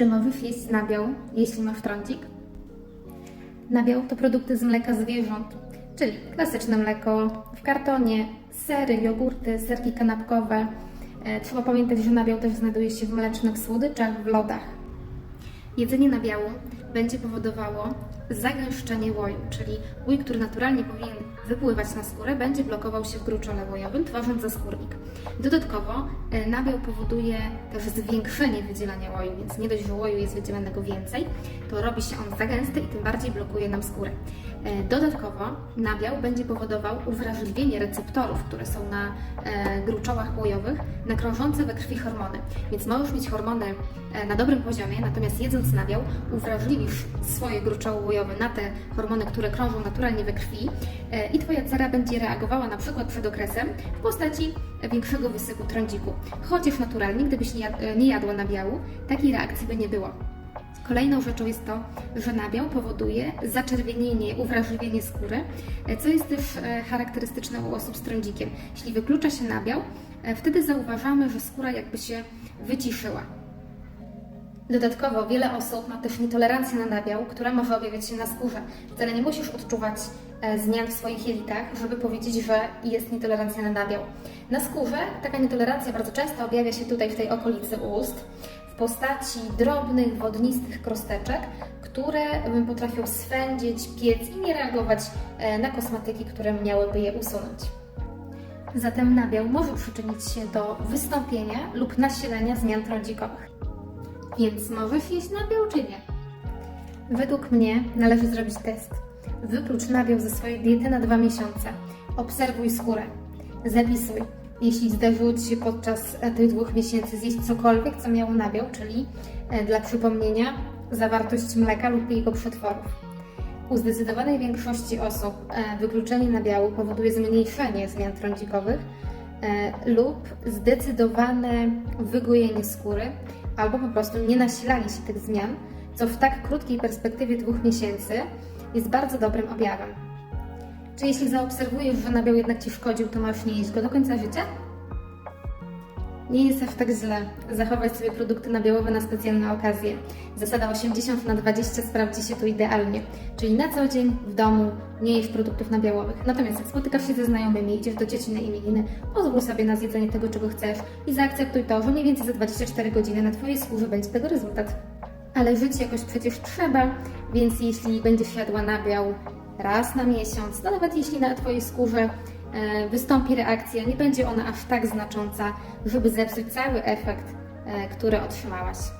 Czy możesz jeść nabiał, jeśli masz trądzik? Nabiał to produkty z mleka zwierząt, czyli klasyczne mleko w kartonie, sery, jogurty, serki kanapkowe. E, Trzeba pamiętać, że nabiał też znajduje się w mlecznych słodyczach, w lodach. Jedzenie nabiału będzie powodowało zagęszczenie łoju, czyli łój, który naturalnie powinien wypływać na skórę, będzie blokował się w gruczole łojowym, tworząc zaskórnik. Dodatkowo e, nabiał powoduje też zwiększenie wydzielania łoju, więc nie dość, że łoju jest wydzielanego więcej, to robi się on za gęsty i tym bardziej blokuje nam skórę. E, Dodatkowo nabiał będzie powodował uwrażliwienie receptorów, które są na e, gruczołach łojowych, na krążące we krwi hormony. Więc możesz mieć hormony e, na dobrym poziomie, natomiast jedząc nabiał uwrażliwisz swoje gruczoły łojowe na te hormony, które krążą naturalnie we krwi i Twoja cera będzie reagowała na przykład przed okresem w postaci większego wysypu trądziku. Chociaż naturalnie, gdybyś nie jadła nabiału, takiej reakcji by nie było. Kolejną rzeczą jest to, że nabiał powoduje zaczerwienienie, uwrażliwienie skóry, co jest też e, charakterystyczne u osób z trądzikiem. Jeśli wyklucza się nabiał, e, wtedy zauważamy, że skóra jakby się wyciszyła. Dodatkowo wiele osób ma też nietolerancję na nabiał, która może objawiać się na skórze. Wcale nie musisz odczuwać e, zmian w swoich jelitach, żeby powiedzieć, że jest nietolerancja na nabiał. Na skórze taka nietolerancja bardzo często objawia się tutaj w tej okolicy ust w postaci drobnych, wodnistych krosteczek, które potrafią swędzić, piec i nie reagować e, na kosmetyki, które miałyby je usunąć. Zatem nabiał może przyczynić się do wystąpienia lub nasilenia zmian trądzikowych. Więc możesz jeść nabiał czy nie? Według mnie należy zrobić test. Wyklucz nabiał ze swojej diety na dwa miesiące. Obserwuj skórę. Zapisuj. Jeśli zdarzyło Ci się podczas e, tych dwóch miesięcy zjeść cokolwiek, co miało nabiał, czyli e, dla przypomnienia zawartość mleka lub jego przetworów. U zdecydowanej większości osób e, wykluczenie nabiału powoduje zmniejszenie zmian trądzikowych lub zdecydowane wygojenie skóry albo po prostu nie nasilanie się tych zmian, co w tak krótkiej perspektywie dwóch miesięcy jest bardzo dobrym objawem. Czy jeśli zaobserwujesz, że nabiał jednak Ci szkodził, to masz nie jeść go do końca życia? Nie jest aż tak źle zachować sobie produkty nabiałowe na specjalne okazje. Zasada 80 na 20 sprawdzi się tu idealnie, czyli na co dzień w domu nie jesz produktów nabiałowych. Natomiast jak spotykasz się ze znajomymi, idziesz do dzieci na imieniny, pozwól sobie na zjedzenie tego, czego chcesz i zaakceptuj to, że mniej więcej za 24 godziny na Twojej skórze będzie tego rezultat. Ale żyć jakoś przecież trzeba, więc jeśli będziesz jadła nabiał raz na miesiąc, no nawet jeśli na Twojej skórze wystąpi reakcja, nie będzie ona aż tak znacząca, żeby zepsuć cały efekt, e, który otrzymałaś.